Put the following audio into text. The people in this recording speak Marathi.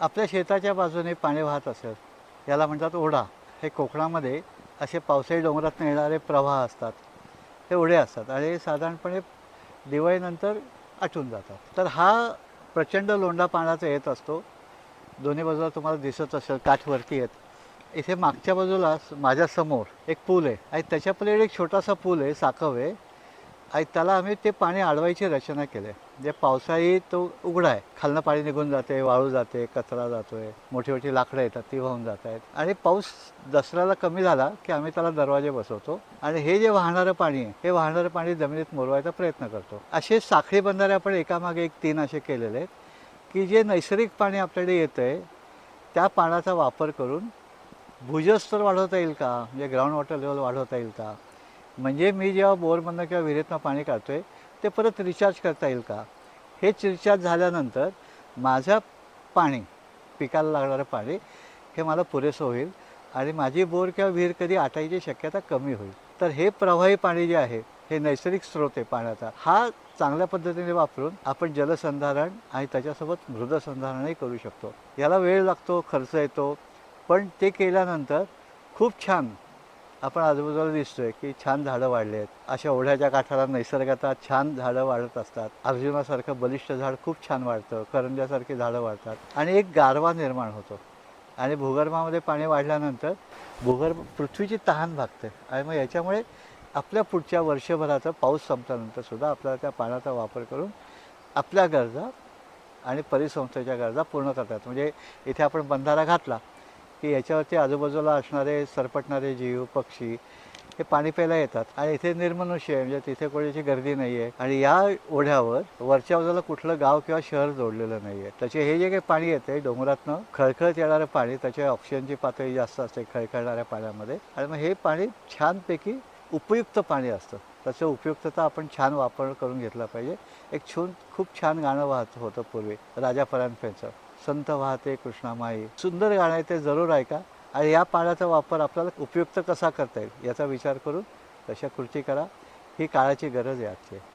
आपल्या शेताच्या बाजूने पाणी वाहत असेल याला म्हणतात ओढा. हे कोकणामध्ये असे पावसाळी डोंगरातून येणारे प्रवाह असतात. हे ओढे असतात आणि हे साधारणपणे दिवाळीनंतर आटून जातात. तर हा प्रचंड लोंढा पाण्याचा येत असतो. दोन्ही बाजूला तुम्हाला दिसत असेल काठवरती येत. इथे मागच्या बाजूला माझ्यासमोर एक पूल आहे आणि त्याच्या पलीकडे एक छोटासा पूल आहे साखव आहे. आणि त्याला आम्ही ते पाणी अडवायची रचना केली. आहे जे पावसाळी तो उघडा आहे. खालनं पाणी निघून जाते वाळू जाते कचरा जातोय मोठी मोठी लाकडं येतात ती वाहून जात आहेत आणि पाऊस दसऱ्याला कमी झाला की आम्ही त्याला दरवाजे बसवतो. आणि हे जे वाहणारं पाणी आहे हे वाहणारं पाणी जमिनीत मुरवायचा प्रयत्न करतो. असे साखळी बंधारे आपण एकामागे एक तीन असे केलेले आहेत की जे नैसर्गिक पाणी आपल्याकडे येतं आहे त्या पाण्याचा वापर करून भूजस्तर वाढवता येईल का? म्हणजे ग्राउंड वॉटर लेवल वाढवता येईल का? म्हणजे मी जेव्हा बोरमधनं किंवा विहिरीतनं पाणी काढतो आहे ते परत रिचार्ज करता येईल का? हेच रिचार्ज झाल्यानंतर माझं पाणी पिकाला लागणारं पाणी हे मला पुरेसं होईल आणि माझी बोर किंवा विहीर कधी आटायची शक्यता कमी होईल. तर हे प्रवाही पाणी जे आहे हे नैसर्गिक स्रोत आहे पाण्याचा. हा चांगल्या पद्धतीने वापरून आपण जलसंधारण आणि त्याच्यासोबत मृदसंधारणही करू शकतो. याला वेळ लागतो खर्च येतो पण ते केल्यानंतर खूप छान आपण आजूबाजूला दिसतोय की छान झाडं वाढले आहेत. अशा ओढ्याच्या काठाला नैसर्गात छान झाडं वाढत असतात. अर्जुनासारखं बलिष्ठ झाड खूप छान वाढतं. करंजासारखी झाडं वाढतात. आणि एक गारवा निर्माण होतो. आणि भूगर्भामध्ये पाणी वाढल्यानंतर भूगर्भ पृथ्वीची तहान भागते. आणि मग याच्यामुळे आपल्या पुढच्या वर्षभराचा पाऊस संपल्यानंतर सुद्धा आपल्याला त्या पाण्याचा वापर करून आपल्या गरजा आणि परिसंस्थेच्या गरजा पूर्ण करतात. म्हणजे इथे आपण बंधारा घातला. की याच्यावरती आजूबाजूला असणारे सरपटणारे जीव पक्षी हे पाणी प्यायला येतात. आणि इथे निर्मनुष्य आहे म्हणजे तिथे कोणाची गर्दी नाही आहे आणि या ओढ्यावर वरच्या बाजूला कुठलं गाव किंवा शहर जोडलेलं नाही आहे त्याचे हे जे काही पाणी येते डोंगरातनं खळखळत येणारं पाणी त्याचे ऑक्सिजनची पातळी जास्त असते खळखळणाऱ्या पाण्यामध्ये. आणि मग हे पाणी छानपैकी उपयुक्त पाणी असतं. त्याचं उपयुक्तता आपण छान वापर करून घेतला पाहिजे. एक छून खूप छान गाणं वाहत होतं पूर्वी राजा परांजपेचं संत वाहते कृष्णामाई सुंदर गाणं आहे ते जरूर ऐका. आणि या पाण्याचा वापर आपल्याला उपयुक्त कसा करता येईल याचा विचार करून तशा कृती करा. ही काळाची गरज आहे आजची.